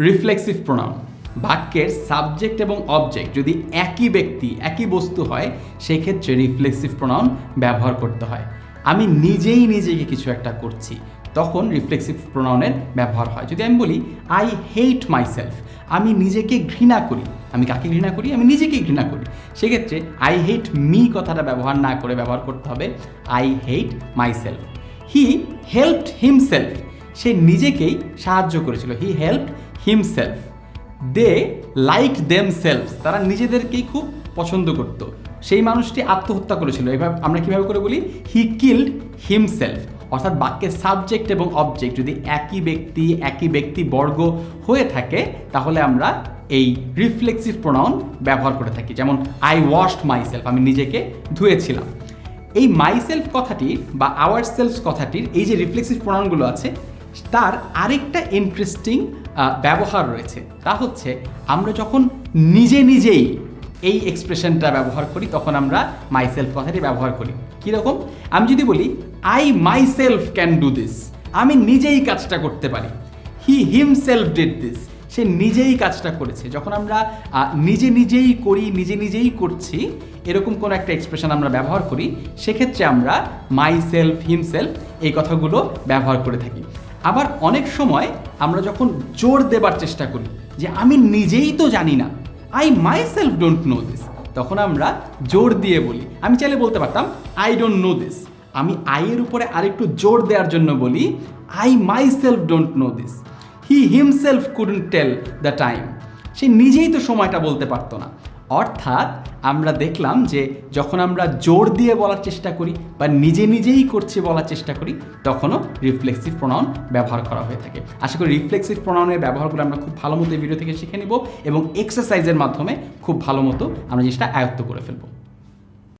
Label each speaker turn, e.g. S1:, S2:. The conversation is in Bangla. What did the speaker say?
S1: রিফ্লেক্সিভ প্রোনাউন বাক্যের সাবজেক্ট এবং অবজেক্ট যদি একই ব্যক্তি, একই বস্তু হয়, সেক্ষেত্রে রিফ্লেক্সিভ প্রোনাউন ব্যবহার করতে হয়। আমি নিজেই নিজেকে কিছু একটা করছি, তখন রিফ্লেক্সিভ প্রোনাউনের ব্যবহার হয়। যদি আমি বলি আই হেট মাইসেলফ আমি নিজেকে ঘৃণা করি। আমি কাকে ঘৃণা করি? আমি নিজেকেই ঘৃণা করি। সেক্ষেত্রে আই হেট মি কথাটা ব্যবহার না করে ব্যবহার করতে হবে I hate myself he helped himself সে নিজেকেই সাহায্য করেছিল। He helped himself they like them self তারা নিজেদেরকেই খুব পছন্দ করত। সেই মানুষটি আত্মহত্যা করেছিল। এভাবে আমরা কীভাবে করে বলি? হি কিল্ড হিমসেলফ অর্থাৎ বাক্যের সাবজেক্ট এবং অবজেক্ট যদি একই ব্যক্তি একই ব্যক্তি বর্গ হয়ে থাকে, তাহলে আমরা এই রিফ্লেক্সিভ প্রোনাউন ব্যবহার করে থাকি। যেমন আই ওয়াশড মাইসেলফ আমি নিজেকে ধুয়েছিলাম। এই মাইসেলফ কথাটির বা আওয়ার সেলফ কথাটির এই যে রিফ্লেক্সিভ প্রোনাউনগুলো আছে তার আরেকটা ইন্টারেস্টিং ব্যবহার রয়েছে। তা হচ্ছে আমরা যখন নিজে নিজেই এই এক্সপ্রেশনটা ব্যবহার করি, তখন আমরা মাইসেলফ কথাটি ব্যবহার করি। কীরকম আমি যদি বলি I myself can do this আমি নিজেই কাজটা করতে পারি। হি হিমসেলফ ডিড দিস সে নিজেই কাজটা করেছে। যখন আমরা নিজে নিজেই করি, নিজে নিজেই করছি, এরকম কোনো একটা এক্সপ্রেশন আমরা ব্যবহার করি, সেক্ষেত্রে আমরা মাই সেলফ হিমসেলফ এই কথাগুলো ব্যবহার করে থাকি। আবার অনেক সময় আমরা যখন জোর দেবার চেষ্টা করি যে আমি নিজেই তো জানি না I myself don't know this তখন আমরা জোর দিয়ে বলি। আমি চাইলে বলতে পারতাম আই ডোন্ট নো দিস আমি আইয়ের উপরে আরেকটু জোর দেওয়ার জন্য বলি I myself don't know this he himself couldn't tell the time সে নিজেই তো সময়টা বলতে পারতো না। অর্থাৎ আমরা দেখলাম যে যখন আমরা জোর দিয়ে বলার চেষ্টা করি বা নিজে নিজেই করছে বলার চেষ্টা করি, তখনও রিফ্লেক্সিভ প্রোনাউন ব্যবহার করা হয়ে থাকে। আশা করি রিফ্লেক্সিভ প্রোনাউনের ব্যবহারগুলো আমরা খুব ভালো মতো ভিডিও থেকে শিখে নিব এবং এক্সারসাইজের মাধ্যমে খুব ভালো মতো আমরা জিনিসটা আয়ত্ত করে ফেলব।